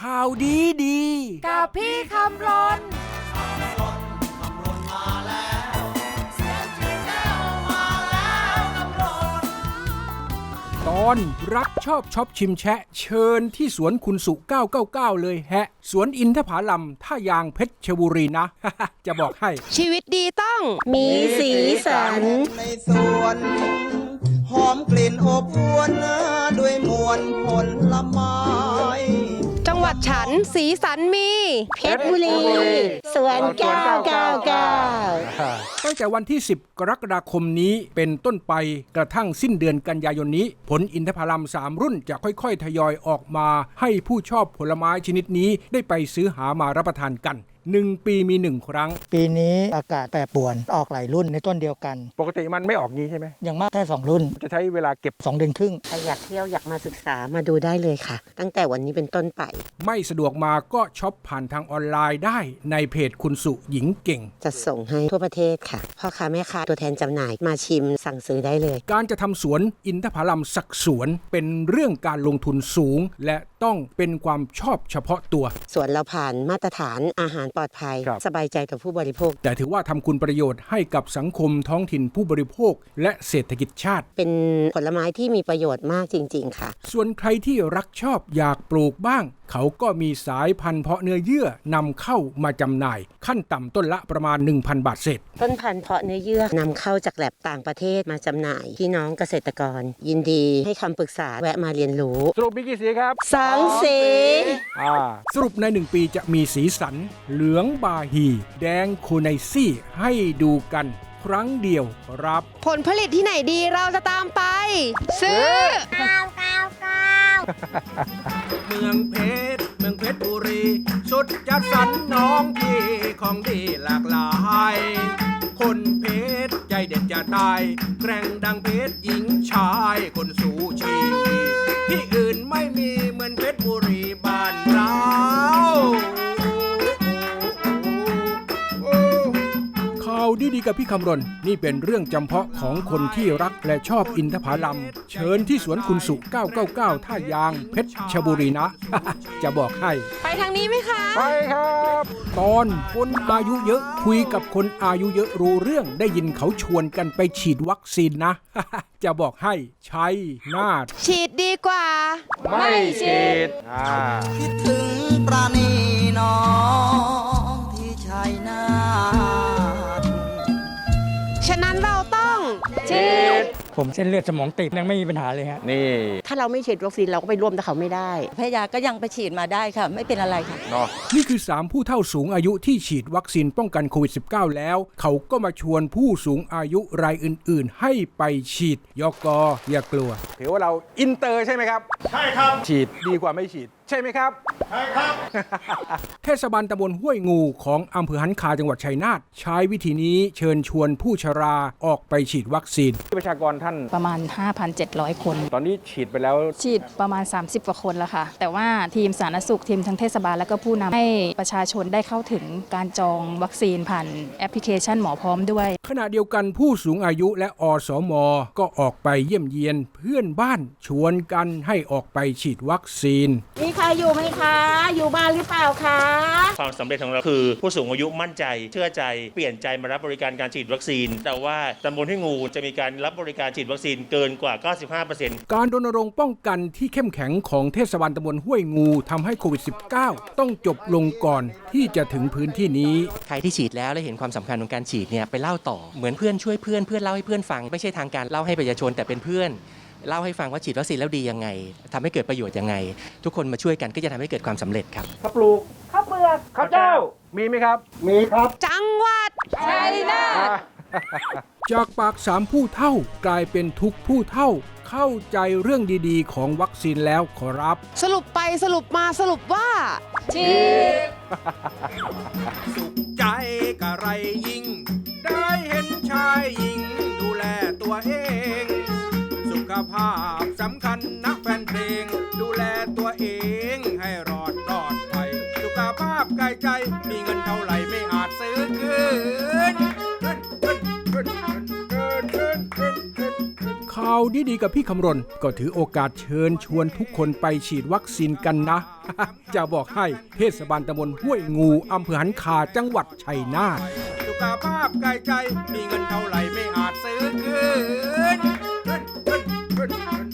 ข่าวดีดี กับพี่คำรนตอนรักชอบช็อปชิมแชะ เชิญที่สวนคุณสุ 999 เลยแฮะ สวนอินทผาลัมท่ายางเพชรชบุรีนะ จะบอกให้ ชีวิตดีต้องมีสีสัน ในสวนหอมกลิ่นอบอวนด้วยมวลผลไม้ จังหวัดฉันสีสันมี เพชรบุรี สวน999ตั้งแต่วันที่ 10 กรกฎาคมนี้เป็นต้นไปกระทั่งสิ้นเดือนกันยายนนี้ ผลอินทผลัม 3 รุ่นจะค่อยๆ ทยอยออกมา ให้ผู้ชอบผลไม้ชนิดนี้ได้ไปซื้อหามารับประทานกัน 1 ปีมี 1 ครั้ง ปีนี้อากาศแปรปรวนออกหลายรุ่นในต้นเดียวกัน ปกติมันไม่ออกงี้ใช่ไหมอย่างมากแค่2รุ่น จะใช้เวลาเก็บ 2 เดือนครึ่ง ใครอยากเที่ยวอยากมาศึกษามาดูได้เลยค่ะ ตั้งแต่วันนี้เป็นต้นไป ไม่สะดวกมาก็ช็อปผ่านทางออนไลน์ได้ในเพจคุณสุหญิงเก่ง จะส่งให้ทั่วประเทศค่ะพ่อค้าแม่ค้าตัวแทนจำหน่ายมาชิมสั่งซื้อได้เลย การจะทำสวนอินทผลัมสักสวนเป็นเรื่องการลงทุนสูง และ ต้องเป็นความชอบเฉพาะตัว ส่วนเราผ่านมาตรฐานอาหารปลอดภัย ครับ สบายใจต่อผู้บริโภค แต่ถือว่าทำคุณประโยชน์ให้กับสังคมท้องถิ่นผู้บริโภค และเศรษฐกิจชาติ เป็นผลไม้ที่มีประโยชน์มากจริง ๆ ค่ะ ส่วนใครที่รักชอบอยากปลูกบ้าง เขาก็มีสายพันธุ์เพาะเนื้อเยื่อนำเข้ามาจำหน่าย ขั้นต่ำต้นละประมาณ 1,000 บาทเศษ ต้นพันธุ์เพาะเนื้อเยื่อนำเข้าจากแลบต่างประเทศมาจำหน่าย พี่น้องเกษตรกร ยินดีให้คำปรึกษาแวะมาเรียนรู้สรุปมีกี่สีครับสองสีสรุปใน 1 ปีจะมีสีสัน เหลืองบาฮี แดงโคไนซี่ให้ดูกัน ครั้งเดียวครับ ผลผลิตที่ไหนดีเราจะตามไป ซื้อ เเมืองเพชร เมืองเพชรบุรี ชุดจัดสรรน้องพี่ของดีหลากหลาย คนเพชร ใจเด็ดจะตาย แกร่งดังเพชรหญิงชายคนสู้ชีวิตที่อื่นไม่มีเหมือนเพชรบุรีบ้าน กับพี่คำรณ นี่เป็นเรื่องจำเพาะของคนที่รักและชอบอินทผลัม เชิญที่สวนคุณสุ 999 ท่ายางเพชรชบุรีนะ จะบอกให้ ไปทางนี้ไหมคะ ไปครับ ตอนคนอายุเยอะคุยกับคนอายุเยอะรู้เรื่องได้ยินเขาชวนกันไปฉีดวัคซีนนะ จะบอกให้ใช้นาดฉีดดีกว่า ไม่ฉีดคิดถึงปราณี ผมเส้นเลือดสมองตีบยังไม่มีปัญหาเลยฮะนี่ถ้าเราไม่ฉีดวัคซีนเราก็ไปร่วมกับเขาไม่ได้ พยาก็ยังไปฉีดมาได้ค่ะ ไม่เป็นอะไรค่ะนี่คือ 3 ผู้เท่าสูงอายุที่ฉีดวัคซีนป้องกันโควิด -19 แล้ว เขาก็มาชวนผู้สูงอายุรายอื่น ๆ ให้ไปฉีดยกออย่ากลัว ถือว่าเราอินเตอร์ใช่ไหมครับ ใช่ครับ ฉีดดีกว่าไม่ฉีดใช่ไหมครับ ใช่ครับ เทศบาลตำบลห้วยงูของอำเภอหันคาจังหวัดชัยนาทใช้วิธีนี้เชิญชวนผู้ชราออกไปฉีดวัคซีนประชากรท่าน ประมาณ 5,700 คน ตอนนี้ฉีดไปแล้ว ฉีดประมาณ 30กว่าคนแล้วค่ะ แต่ว่าทีมสาธารณสุขทีมทั้งเทศบาลแล้วก็ผู้นำให้ประชาชนได้เข้าถึงการจองวัคซีนผ่านแอปพลิเคชันหมอพร้อมด้วย ขณะเดียวกันผู้สูงอายุและอสมก็ออกไปเยี่ยมเยียนเพื่อนบ้านชวนกันให้ออกไปฉีดวัคซีนมีใครอยู่ไหมคะ อยู่บ้านหรือเปล่าคะ ความสำเร็จของเราคือ ผู้สูงอายุมั่นใจ เชื่อใจเปลี่ยนใจมารับบริการการฉีดวัคซีน แต่ว่าตำบลที่งูจะมีการรับบริการฉีดวัคซีนเกินกว่า 95%การรณรงค์ป้องกันที่เข้มแข็งของเทศบาลตำบลห้วยงูทำให้โควิด -19 ต้องจบลงก่อนที่จะถึงพื้นที่นี้ ใครที่ฉีดแล้วและเห็นความสำคัญของการฉีดเนี่ยไปเล่าต่อเหมือนเพื่อนช่วยเพื่อนเพื่อนเล่าให้เพื่อนฟังไม่ใช่ทางการเล่าให้ประชาชนแต่เป็นเพื่อน เล่าให้ฟังว่าฉีดวัคซีนแล้วดียังไงทำให้เกิดประโยชน์ยังไง ทุกคนมาช่วยกันก็จะทำให้เกิดความสำเร็จครับข้าวปลูกข้าวเปลือกข้าวเจ้า มีไหมครับ มีครับ จังหวัดชัยนาทจากปากสามผู้เท่ากลายเป็นทุกผู้เท่า เข้าใจเรื่องดีๆ ของวัคซีนแล้วขอรับ สรุปไปสรุปมาสรุปว่าฉีดาพสำคัญนะแฟนเพลง ดูแลตัวเองให้รอดปลอดภัยสุขภาพกายใจมีเงินเท่าไหร่ไม่อาจซื้อคืนข่ข่าวดีๆกับพี่คำรณ ก็ถือโอกาสเชิญชวนทุกคนไปฉีดวัคซีนกันนะ จะบอกให้เทศบาลตำบลห้วยงูอำเภอหันคาจังหวัดชัยนาทสุขภาพกายใจมีเงินเท่าไหร่ไม่อาจซื้อคืน Pretty, pretty.